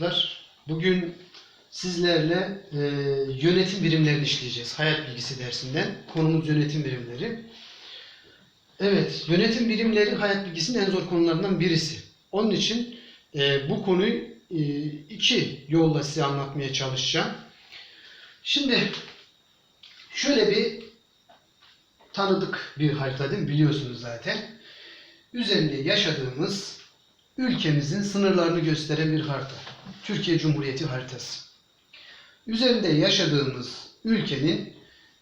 Çocuklar, bugün sizlerle e, yönetim birimlerini işleyeceğiz. Hayat bilgisi dersinden. Konumuz yönetim birimleri. Evet, yönetim birimleri hayat bilgisinin en zor konularından birisi. Onun için e, bu konuyu e, iki yolla size anlatmaya çalışacağım. Şimdi şöyle bir tanıdık bir harita değil mi? Biliyorsunuz zaten. Üzerinde yaşadığımız ülkemizin sınırlarını gösteren bir harita. Türkiye Cumhuriyeti haritası. Üzerinde yaşadığımız ülkenin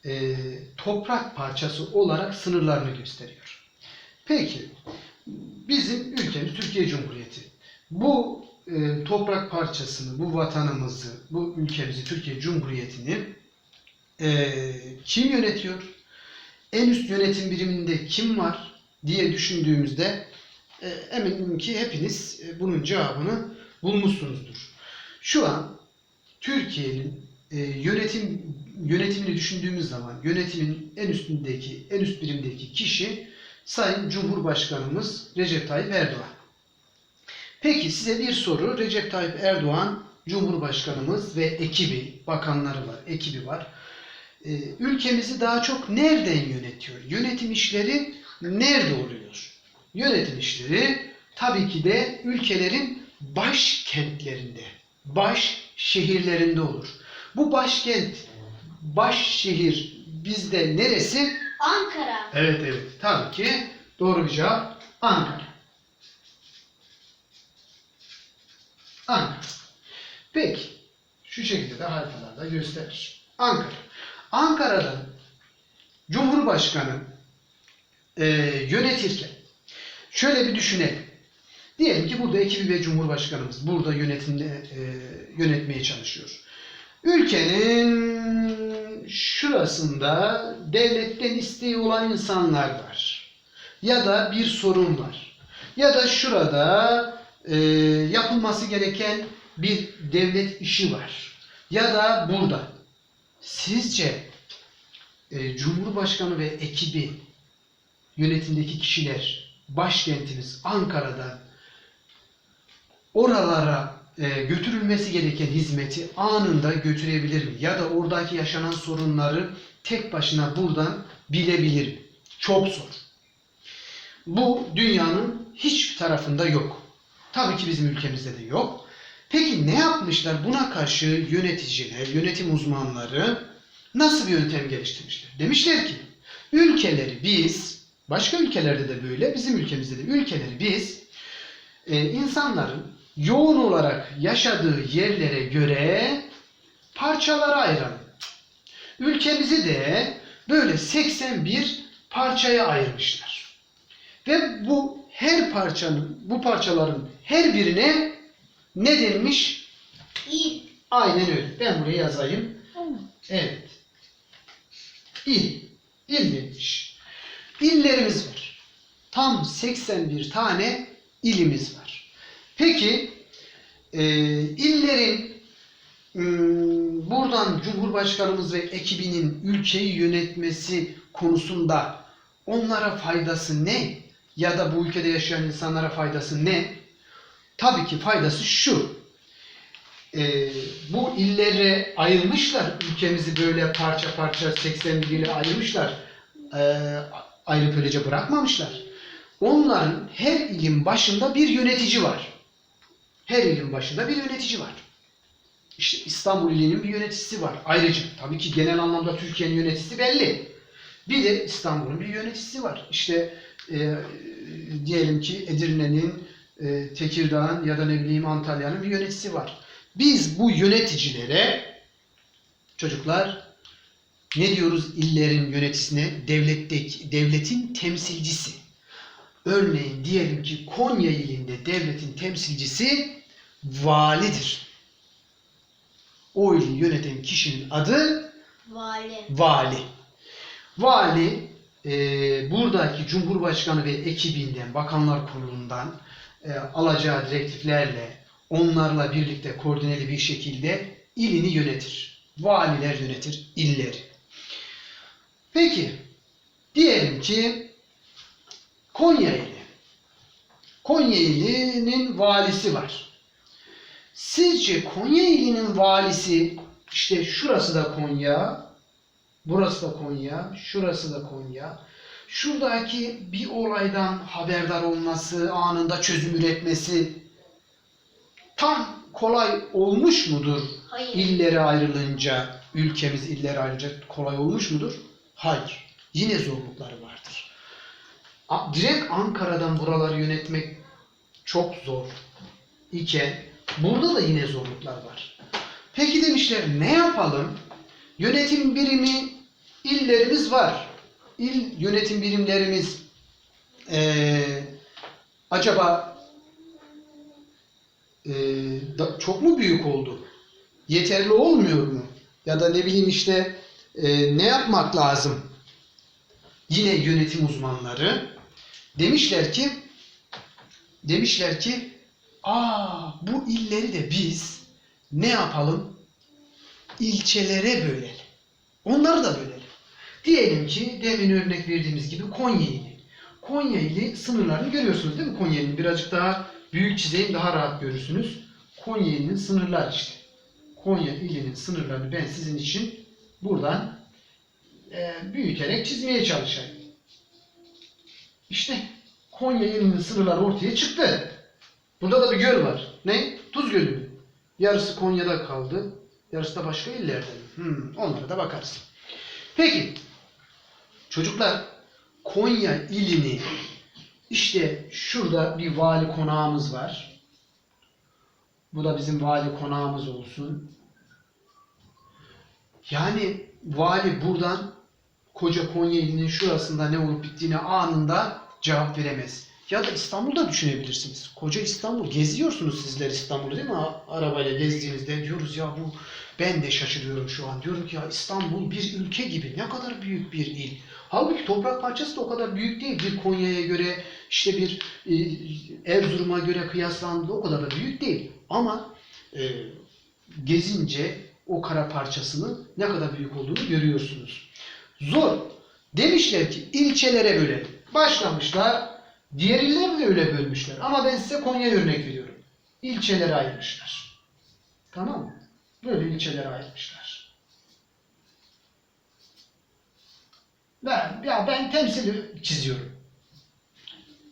e, toprak parçası olarak sınırlarını gösteriyor. Peki, bizim ülkemiz Türkiye Cumhuriyeti. Bu e, toprak parçasını, bu vatanımızı, bu ülkemizi, Türkiye Cumhuriyeti'ni e, kim yönetiyor? En üst yönetim biriminde kim var diye düşündüğümüzde eminim ki hepiniz e, bunun cevabını bulmuşsunuzdur. Şu an Türkiye'nin e, yönetim yönetimini düşündüğümüz zaman yönetimin en üstündeki, en üst birimdeki kişi Sayın Cumhurbaşkanımız Recep Tayyip Erdoğan. Peki size bir soru. Recep Tayyip Erdoğan Cumhurbaşkanımız ve ekibi, bakanları var, ekibi var. E, ülkemizi daha çok nereden yönetiyor? Yönetim işleri nerede oluyor? Yönetim işleri tabii ki de ülkelerin başkentlerinde, baş şehirlerinde olur. Bu başkent, baş şehir bizde neresi? Ankara. Evet evet tabii ki doğru bir cevap Ankara. Ankara. Peki şu şekilde de haritalarda gösterir. Ankara. Ankara'da Cumhurbaşkanı e, yönetirken şöyle bir düşünelim. Diyelim ki burada ekibi ve Cumhurbaşkanımız burada yönetimde e, yönetmeye çalışıyor. Ülkenin şurasında devletten isteği olan insanlar var. Ya da bir sorun var. Ya da şurada e, yapılması gereken bir devlet işi var. Ya da burada. Sizce e, Cumhurbaşkanı ve ekibi yönetimdeki kişiler başkentimiz Ankara'da oralara e, götürülmesi gereken hizmeti anında götürebilir mi? Ya da oradaki yaşanan sorunları tek başına buradan bilebilir mi? Çok zor. Bu dünyanın hiç tarafında yok. Tabii ki bizim ülkemizde de yok. Peki ne yapmışlar? Buna karşı yöneticiler, yönetim uzmanları nasıl bir yöntem geliştirmişler? Demişler ki ülkeleri biz, başka ülkelerde de böyle, bizim ülkemizde de ülkeleri biz e, insanların yoğun olarak yaşadığı yerlere göre parçalara ayıralım. Ülkemizi de böyle 81 parçaya ayırmışlar. Ve bu her parçanın, bu parçaların her birine ne denmiş? İl. Aynen öyle. Ben buraya yazayım. Evet. İl. İl denmiş. İllerimiz var. Tam 81 tane ilimiz var. Peki e, illerin ım, buradan Cumhurbaşkanımız ve ekibinin ülkeyi yönetmesi konusunda onlara faydası ne? Ya da bu ülkede yaşayan insanlara faydası ne? Tabii ki faydası şu. E, bu illere ayırmışlar. Ülkemizi böyle parça parça 81 ile ayırmışlar. E, ayrı öylece bırakmamışlar. Onların her ilin başında bir yönetici var. Her ilin başında bir yönetici var. İşte İstanbul ilinin bir yöneticisi var. Ayrıca tabii ki genel anlamda Türkiye'nin yöneticisi belli. Bir de İstanbul'un bir yöneticisi var. İşte e, diyelim ki Edirne'nin, e, Tekirdağ'ın ya da ne bileyim Antalya'nın bir yöneticisi var. Biz bu yöneticilere çocuklar ne diyoruz illerin yöneticisine? Devletteki, devletin temsilcisi. Örneğin diyelim ki Konya ilinde devletin temsilcisi validir. O ili yöneten kişinin adı Vali. vali. Vali e, buradaki Cumhurbaşkanı ve ekibinden, Bakanlar Kurulu'ndan e, alacağı direktiflerle onlarla birlikte koordineli bir şekilde ilini yönetir. Valiler yönetir illeri. Peki, diyelim ki Konya ili. Konya ilinin valisi var. Sizce Konya ilinin valisi işte şurası da Konya, burası da Konya, şurası da Konya. Şuradaki bir olaydan haberdar olması, anında çözüm üretmesi tam kolay olmuş mudur? Hayır. İllere ayrılınca, ülkemiz illere ayrılınca kolay olmuş mudur? Hayır. Yine zorlukları vardır. Direkt Ankara'dan buraları yönetmek çok zor iken burada da yine zorluklar var. Peki demişler ne yapalım? Yönetim birimi illerimiz var. İl yönetim birimlerimiz eee, acaba eee, da- çok mu büyük oldu? Yeterli olmuyor mu? Ya da ne bileyim işte eee, ne yapmak lazım? Yine yönetim uzmanları demişler ki demişler ki aa bu illeri de biz ne yapalım? İlçelere bölelim. Onları da bölelim. Diyelim ki demin örnek verdiğimiz gibi Konya ili. Konya ili sınırlarını görüyorsunuz değil mi? Konya ilini birazcık daha büyük çizeyim daha rahat görürsünüz. Konya ilinin sınırlar işte. Konya ilinin sınırlarını ben sizin için buradan e, büyüterek çizmeye çalışayım. İşte Konya ilinin sınırları ortaya çıktı. Burada da bir göl var. Ne? Tuz Gölü? Yarısı Konya'da kaldı. Yarısı da başka illerde? Hmm, onlara da bakarız. Peki. Çocuklar Konya ilini işte şurada bir vali konağımız var. Bu da bizim vali konağımız olsun. Yani vali buradan koca Konya ilinin şurasında ne olup bittiğini anında cevap veremez. Ya da İstanbul'da düşünebilirsiniz. Koca İstanbul geziyorsunuz sizler İstanbul'u değil mi? Arabayla gezdiğinizde diyoruz ya bu ben de şaşırıyorum şu an. Diyorum ki ya İstanbul bir ülke gibi. Ne kadar büyük bir il. Halbuki toprak parçası da o kadar büyük değil. Bir Konya'ya göre işte bir e, Erzurum'a göre kıyaslandığında o kadar da büyük değil. Ama e, gezince o kara parçasının ne kadar büyük olduğunu görüyorsunuz. Zor. Demişler ki ilçelere bölelim. Başlamışlar. Diğer illeri de öyle bölmüşler. Ama ben size Konya örnek veriyorum. İlçelere ayırmışlar. Tamam mı? Böyle ilçelere ayırmışlar. Ben, ya ben temsili çiziyorum.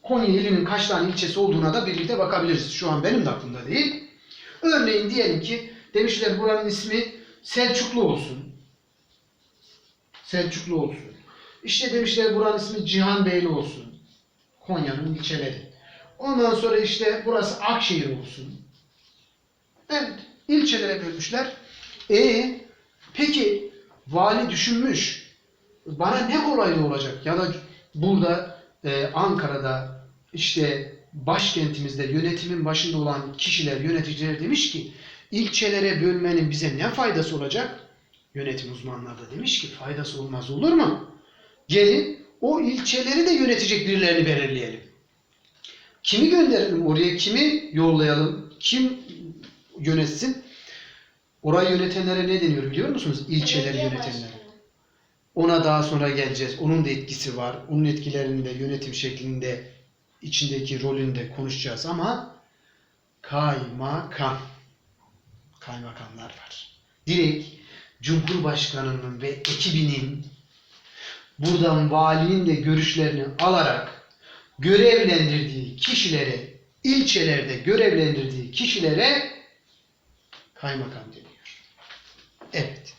Konya ilinin kaç tane ilçesi olduğuna da birlikte bakabiliriz. Şu an benim de aklımda değil. Örneğin diyelim ki demişler buranın ismi Selçuklu olsun. Selçuklu olsun. İşte demişler buranın ismi Cihanbeyli olsun. Konya'nın ilçeleri. Ondan sonra işte burası Akşehir olsun. Evet, ilçelere bölmüşler. E peki vali düşünmüş. Bana ne kolaylığı olacak? Ya da burada e, Ankara'da işte başkentimizde yönetimin başında olan kişiler, yöneticiler demiş ki ilçelere bölmenin bize ne faydası olacak? Yönetim uzmanları da demiş ki faydası olmaz olur mu? Gelin o ilçeleri de yönetecek birilerini belirleyelim. Kimi gönderelim oraya, kimi yollayalım, kim yönetsin? Orayı yönetenlere ne deniyor biliyor musunuz? İlçeleri yönetenlere. Ona daha sonra geleceğiz. Onun da etkisi var. Onun etkilerinde yönetim şeklinde içindeki rolünde konuşacağız ama kaymakam kaymakamlar var. Direkt Cumhurbaşkanının ve ekibinin buradan valinin de görüşlerini alarak görevlendirdiği kişilere, ilçelerde görevlendirdiği kişilere kaymakam deniyor. Evet.